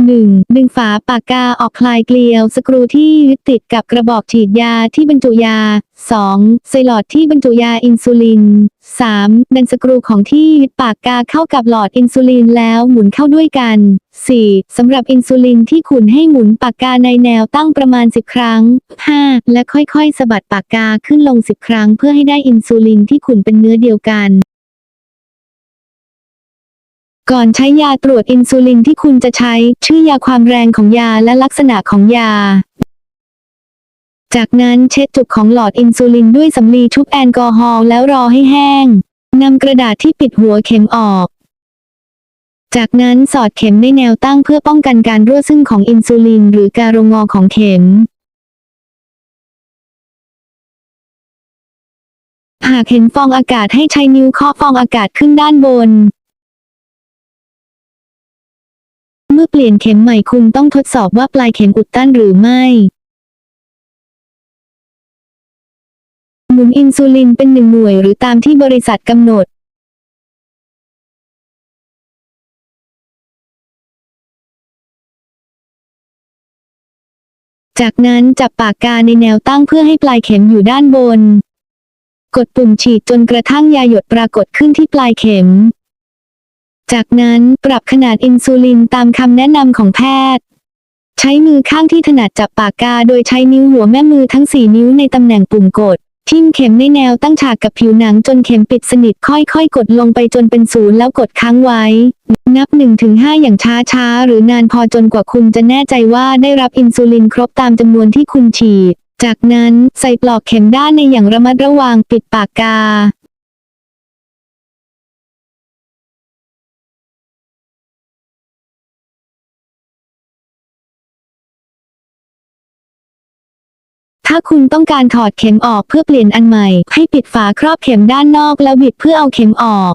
1. ดึงฝาปากกาออกคลายเกลียวสกรูที่ยึดติดกับกระบอกฉีดยาที่บรรจุยา 2. ใส่หลอดที่บรรจุยาอินซูลิน 3. ดันสกรูของที่ยึดปากกาเข้ากับหลอดอินซูลินแล้วหมุนเข้าด้วยกัน 4. สำหรับอินซูลินที่ขุนให้หมุนปากกาในแนวตั้งประมาณ 10 ครั้ง 5. และค่อยๆสะบัดปากกาขึ้นลง 10 ครั้งเพื่อให้ได้อินซูลินที่ขุนเป็นเนื้อเดียวกัน ก่อนใช้ยาตรวจอินซูลินที่คุณจะใช้ ชื่อยาความแรงของยาและลักษณะของยา จากนั้นเช็ดจุกของหลอดอินซูลินด้วยสำลีชุบแอลกอฮอล์แล้วรอให้แห้งนำกระดาษที่ปิดหัวเข็มออก จากนั้นสอดเข็มในแนวตั้งเพื่อป้องกันการรั่วซึ่งของอินซูลิน หรือการงงอของเข็มหากเห็นฟองอากาศให้ใช้นิ้วเคาะฟองอากาศขึ้นด้านบน เมื่อเปลี่ยนเข็มใหม่คุณต้องทดสอบว่าปลายเข็มอุดตันหรือไม่หมุนอินซูลินเป็นหนึ่งหน่วยหรือตามที่บริษัทกำหนด จากนั้นจับปากกาในแนวตั้งเพื่อให้ปลายเข็มอยู่ด้านบน กดปุ่มฉีดจนกระทั่งยาหยดปรากฏขึ้นที่ปลายเข็ม จากนั้นปรับขนาดอินซูลินตามคำแนะนำของแพทย์ ใช้มือข้างที่ถนัดจับปากกา โดยใช้นิ้วหัวแม่มือทั้ง4นิ้วในตำแหน่งปุ่มกด ทิ่มเข็มในแนวตั้งฉากกับผิวหนังจนเข็มปิดสนิทค่อยๆ กดลงไปจนเป็นศูนย์แล้วกดค้างไว้ นับ1ถึง5อย่างช้าๆ หรือนานพอจนกว่าคุณจะแน่ใจว่าได้รับอินซูลินครบตามจำนวนที่คุณฉีดจากนั้นใส่ปลอกเข็มด้านในอย่างระมัดระวังปิดปากกา ถ้าคุณต้องการถอดเข็มออกเพื่อเปลี่ยนอันใหม่ ให้ปิดฝาครอบเข็มด้านนอกแล้วบิดเพื่อเอาเข็มออก